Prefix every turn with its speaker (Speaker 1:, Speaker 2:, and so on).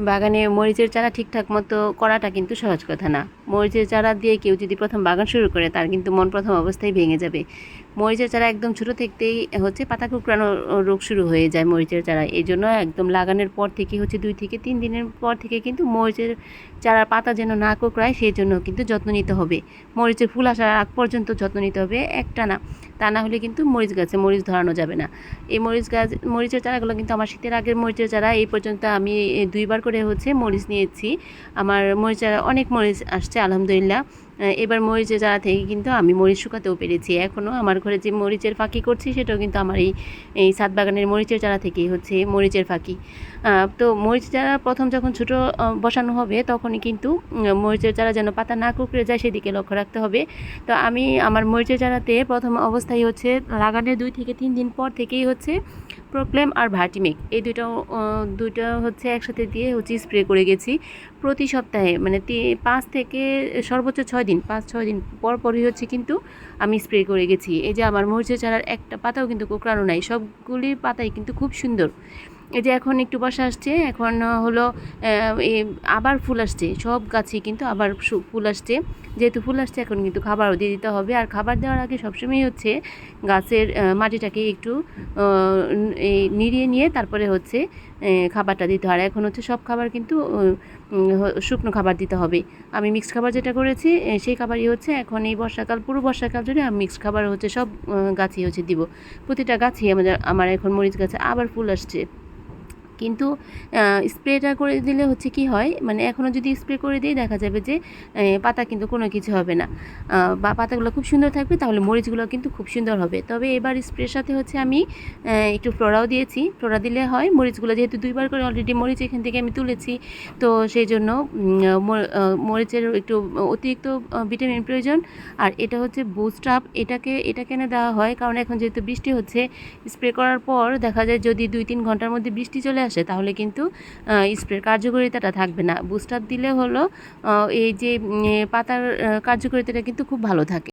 Speaker 1: বাগানে মরিচের চারা ঠিকঠাক মতো করাটা কিন্তু সহজ কথা না। মরিচের চারা দিয়ে কেউ যদি প্রথম বাগান শুরু করে, তার কিন্তু মন প্রথম অবস্থায় ভেঙে যাবে। মরিচের চারা একদম ছোটো থেকেই হচ্ছে পাতা কুকড়ানো রোগ শুরু হয়ে যায় মরিচের চারা। এই জন্য একদম লাগানোর পর থেকে হচ্ছে দুই থেকে তিন দিনের পর থেকে কিন্তু মরিচের চারার পাতা যেন না কোকড়ায় সেই জন্য কিন্তু যত্ন নিতে হবে। মরিচের ফুল আসার আগ পর্যন্ত যত্ন নিতে হবে একটা না, তা না হলে কিন্তু মরিচ গাছে মরিচ ধরানো যাবে না। এই মরিচ গাছ, মরিচের চারাগুলো কিন্তু আমার শীতের আগের মরিচের চারা, এই পর্যন্ত আমি দুইবার করে হচ্ছে মরিচ নিয়েছি। আমার মরিচ চারা অনেক মরিচ আসছে, আলহামদুলিল্লাহ। এবার মরিচের চারা থেকে কিন্তু আমি মরিচ শুকাতেও পেরেছি। এখনও আমার ঘরে যে মরিচের ফাঁকি করছি, সেটাও কিন্তু আমার এই এই সাত বাগানের মরিচের চারা থেকেই হচ্ছে মরিচের ফাঁকি। তো মরিচ চারা প্রথম যখন ছোটো বসানো হবে, তখনই কিন্তু মরিচের চারা যেন পাতা না কুকড়ে যায়, সেদিকে লক্ষ্য রাখতে হবে। তো আমি আমার মরিচের চারাতে প্রথম অবস্থায় হচ্ছে, লাগানোর দুই থেকে তিন দিন পর থেকেই হচ্ছে প্রোক্লেম আর ভার্টিমিক। এই দুটো দুটো হচ্ছে একসাথে দিয়ে হচ্ছে স্প্রে করে গেছি প্রতি সপ্তাহে। মানে পাঁচ থেকে সর্বোচ্চ ছয় দিন, পাঁচ, ছয় দিন পর পরই হচ্ছে কিন্তু আমি স্প্রে করে গেছি। এই যে আমার মরিচের চারার একটা পাতাও কিন্তু কোকড়ানো নাই সবগুলির পাতাই কিন্তু খুব সুন্দর। এই যে এখন একটু বসা আসছে, এখন হলো আবার ফুল আসছে, সব গাছে কিন্তু আবার ফুল আসছে। যেহেতু ফুল আসছে, এখন কিন্তু খাবারও দিয়ে দিতে হবে। আর খাবার দেওয়ার আগে সবসময় হচ্ছে গাছের মাটিটাকে একটু এই নিড়িয়ে নিয়ে তারপরে হচ্ছে খাবারটা দিতে হয়। আর এখন হচ্ছে সব খাবার কিন্তু শুকনো খাবার দিতে হবে। আমি মিক্সড খাবার যেটা করেছি সেই খাবারই হচ্ছে এখন এই বর্ষাকাল, পুরো বর্ষাকাল জুড়ে আমি মিক্সড খাবার হচ্ছে সব গাছই হচ্ছে দিব। প্রতিটা গাছই আমাদের, আমার এখন মরিচ গাছে আবার ফুল আসছে। কিন্তু স্প্রেটা করে দিলে হচ্ছে কি হয় মানে এখনও যদি স্প্রে করে দিই দেখা যাবে যে পাতা কিন্তু কোনো কিছু হবে না। বা পাতাগুলো খুব সুন্দর থাকবে, তাহলে মরিচগুলো কিন্তু খুব সুন্দর হবে। তবে এবার স্প্রের সাথে হচ্ছে আমি একটু ফ্লোরাও দিয়েছি। ফ্লোরা দিলে হয়, মরিচগুলো যেহেতু দুইবার করে অলরেডি মরিচ এখান থেকে আমি তুলেছি, তো সেই জন্য মরিচের একটু অতিরিক্ত ভিটামিন প্রয়োজন। আর এটা হচ্ছে বুস্ট আপ এটাকে এটা কেন দেওয়া হয়, কারণ এখন যেহেতু বৃষ্টি হচ্ছে, স্প্রে করার পর দেখা যায় যদি দুই তিন ঘণ্টার মধ্যে বৃষ্টি চলে আসে তাহলে কিন্তু স্প্রের কার্যকারিতাটা থাকবে না। বুস্টার দিলে হলো এই যে পাতার কার্যকারিতাটা কিন্তু খুব ভালো থাকে।